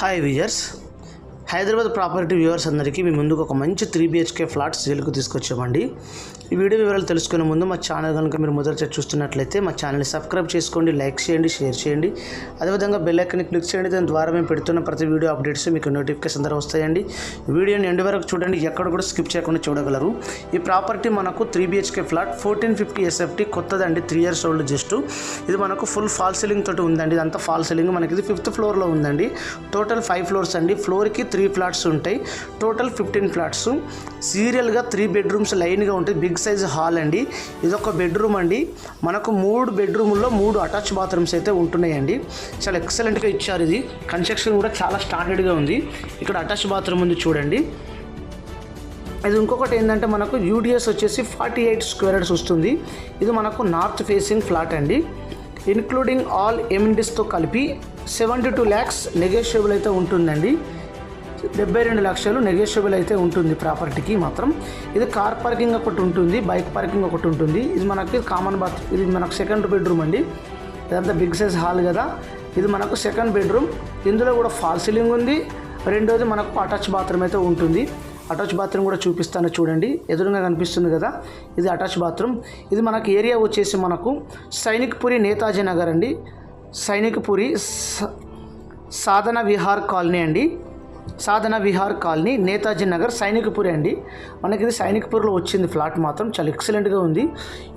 hi viewers Hyderabad property viewers అందరికీ మీ ముందుకు ఒక మంచి త్రీ బిహెచ్కే ఫ్లాట్ సేల్కు తీసుకొచ్చామండి. ఈ వీడియో వివరాలు తెలుసుకునే ముందు మా ఛానల్ కనుక మీరు మొదట చూస్తున్నట్లయితే మా ఛానల్ని సబ్స్క్రైబ్ చేసుకోండి లైక్ చేయండి షేర్ చేయండి. అదేవిధంగా బెల్ ఐకన్ని క్లిక్ చేయండి దాని ద్వారా మేము పెడుతున్న ప్రతి వీడియో అప్డేట్స్ మీకు నోటిఫికేషన్ ద్వారా వస్తాయండి. వీడియోని ఎండ్ వరకు చూడండి ఎక్కడ కూడా స్కిప్ చేయకుండా చూడగలరు. ఈ ప్రాపర్టీ మనకు three BHK flat fourteen fifty SFT కొత్తదండి three years old just ఇది మనకు ఫుల్ ఫాల్ సీలింగ్ తోటి ఉందండి. ఇదంతా ఫాల్ సీలింగ్ మనకి ఇది ఫిఫ్త్ ఫ్లోర్లో ఉందండి. టోటల్ ఫైవ్ ఫ్లోర్స్ అండి. ఫ్లోర్కి త్రీ త్రీ ఫ్లాట్స్ ఉంటాయి. Total fifteen flats. సీరియల్గా త్రీ బెడ్రూమ్స్ లైన్గా ఉంటాయి. బిగ్ సైజ్ హాల్ అండి. ఇదొక బెడ్రూమ్ అండి. మనకు మూడు బెడ్రూముల్లో మూడు అటాచ్ బాత్రూమ్స్ అయితే ఉంటున్నాయండి. చాలా ఎక్సలెంట్గా ఇచ్చారు ఇది. కన్స్ట్రక్షన్ కూడా చాలా స్టాండర్డ్గా ఉంది. ఇక్కడ అటాచ్ బాత్రూమ్ ఉంది చూడండి. ఇది ఇంకొకటి ఏంటంటే మనకు యూడిఎస్ వచ్చేసి ఫార్టీ ఎయిట్ స్క్వేర్ యార్డ్స్ వస్తుంది. ఇది మనకు నార్త్ ఫేసింగ్ ఫ్లాట్ అండి. ఇన్క్లూడింగ్ ఆల్ ఎమినిటీస్తో కలిపి సెవెంటీ టూ ల్యాక్స్ నెగోషియబుల్ అయితే ఉంటుందండి. డెబ్బై రెండు లక్షలు నెగోషియబుల్ అయితే ఉంటుంది ప్రాపర్టీకి మాత్రం. ఇది కార్ పార్కింగ్ ఒకటి ఉంటుంది బైక్ పార్కింగ్ ఒకటి ఉంటుంది. ఇది మనకి కామన్ బాత్ ఇది మనకు సెకండ్ బెడ్రూమ్ అండి. ఇదంతా బిగ్ సైజ్ హాల్ కదా. ఇది మనకు సెకండ్ బెడ్రూమ్ ఇందులో కూడా ఫాల్ సీలింగ్ ఉంది. రెండోది మనకు అటాచ్ బాత్రూమ్ అయితే ఉంటుంది. అటాచ్ బాత్రూమ్ కూడా చూపిస్తాను చూడండి. ఎదురుగా కనిపిస్తుంది కదా. ఇది అటాచ్ బాత్రూమ్ ఇది మనకు ఏరియా వచ్చేసి మనకు సైనిక్పురి నేతాజీ నగర్ అండి. సైనిక్పురి సాధన విహార్ కాలనీ అండి. సాధన విహార్ కాలనీ నేతాజీ నగర్ సైనికపురి అండి. మనకి ఇది సైనికపూర్లో వచ్చింది ఫ్లాట్ మాత్రం. చాలా ఎక్సలెంట్గా ఉంది.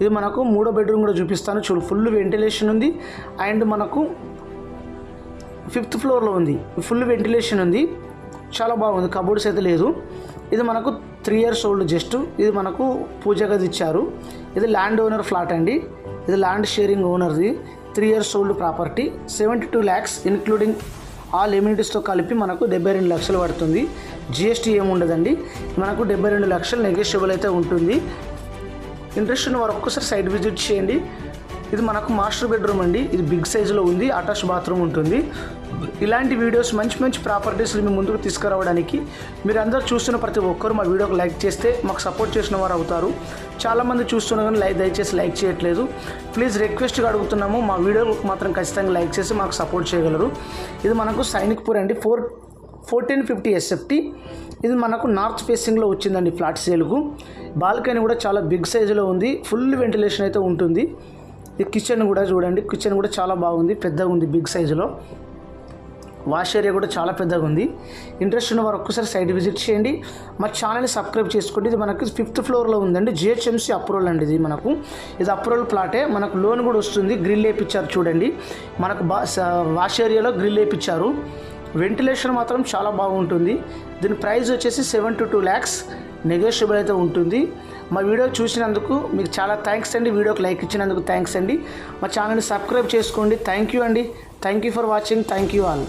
ఇది మనకు మూడో బెడ్రూమ్ కూడా చూపిస్తాను. చూడు ఫుల్ వెంటిలేషన్ ఉంది. అండ్ మనకు ఫిఫ్త్ ఫ్లోర్లో ఉంది. ఫుల్ వెంటిలేషన్ ఉంది. చాలా బాగుంది. కబోర్డ్స్ అయితే లేదు. ఇది మనకు త్రీ ఇయర్స్ ఓల్డ్ జస్ట్ ఇది మనకు పూజ గది ఇచ్చారు. ఇది ల్యాండ్ ఓనర్ ఫ్లాట్ అండి. ఇది land sharing ఓనర్ది three years old property seventy two lakhs including all ఎమ్యూనిటీస్తో కలిపి మనకు డెబ్బై రెండు లక్షలు పడుతుంది. జిఎస్టీ ఏముండదండి మనకు డెబ్బై రెండు లక్షలు నెగోషియబుల్ అయితే ఉంటుంది. ఇంట్రెస్ట్ ఉన్న వారు ఒక్కసారి సైట్ విజిట్ చేయండి. ఇది మనకు మాస్టర్ బెడ్రూమ్ అండి. ఇది బిగ్ సైజులో ఉంది అటాచ్ బాత్రూమ్ ఉంటుంది. ఇలాంటి వీడియోస్ మంచి మంచి ప్రాపర్టీస్ మీ ముందుకు తీసుకురావడానికి మీరు అందరూ చూస్తున్న ప్రతి ఒక్కరు మా వీడియోకి లైక్ చేస్తే మాకు సపోర్ట్ చేసిన వారు అవుతారు. చాలామంది చూస్తున్నా కానీ లైక్ దయచేసి లైక్ చేయట్లేదు. ప్లీజ్ రిక్వెస్ట్గా అడుగుతున్నాము మా వీడియోకి మాత్రం ఖచ్చితంగా లైక్ చేసి మాకు సపోర్ట్ చేయగలరు. ఇది మనకు సైనిక్పూర్ అండి ఫోర్ ఫోర్టీన్ ఫిఫ్టీ ఎస్ఎఫ్టీ ఇది మనకు నార్త్ ఫేసింగ్లో వచ్చిందండి ఫ్లాట్ సేల్కు. బాల్కనీ కూడా చాలా బిగ్ సైజులో ఉంది ఫుల్ వెంటిలేషన్ అయితే ఉంటుంది. ఈ కిచెన్ కూడా చూడండి. కిచెన్ కూడా చాలా బాగుంది. పెద్దగా ఉంది బిగ్ సైజులో వాష్ ఏరియా కూడా చాలా పెద్దగా ఉంది. ఇంట్రెస్ట్ ఉన్న వారు ఒక్కసారి సైట్ విజిట్ చేయండి. మా ఛానల్ని సబ్స్క్రైబ్ చేసుకోండి. ఇది మనకి ఫిఫ్త్ ఫ్లోర్లో ఉందండి. జిహెచ్ఎంసీ అప్రూవల్ అండి ఇది మనకు. ఇది అప్రూవల్ ప్లాటే మనకు లోన్ కూడా వస్తుంది. గ్రిల్ వేయించారు చూడండి. మనకు బా వాష్ ఏరియాలో గ్రిల్ వేయించారు వెంటిలేషన్ మాత్రం చాలా బాగుంటుంది. దీని ప్రైస్ వచ్చేసి seven to two lakhs negotiable అయితే ఉంటుంది. మా వీడియో చూసినందుకు మీకు చాలా థ్యాంక్స్ అండి. వీడియోకి లైక్ ఇచ్చినందుకు థ్యాంక్స్ అండి. మా ఛానల్ని సబ్స్క్రైబ్ చేసుకోండి. థ్యాంక్ యూ అండి. Thank you for watching thank you all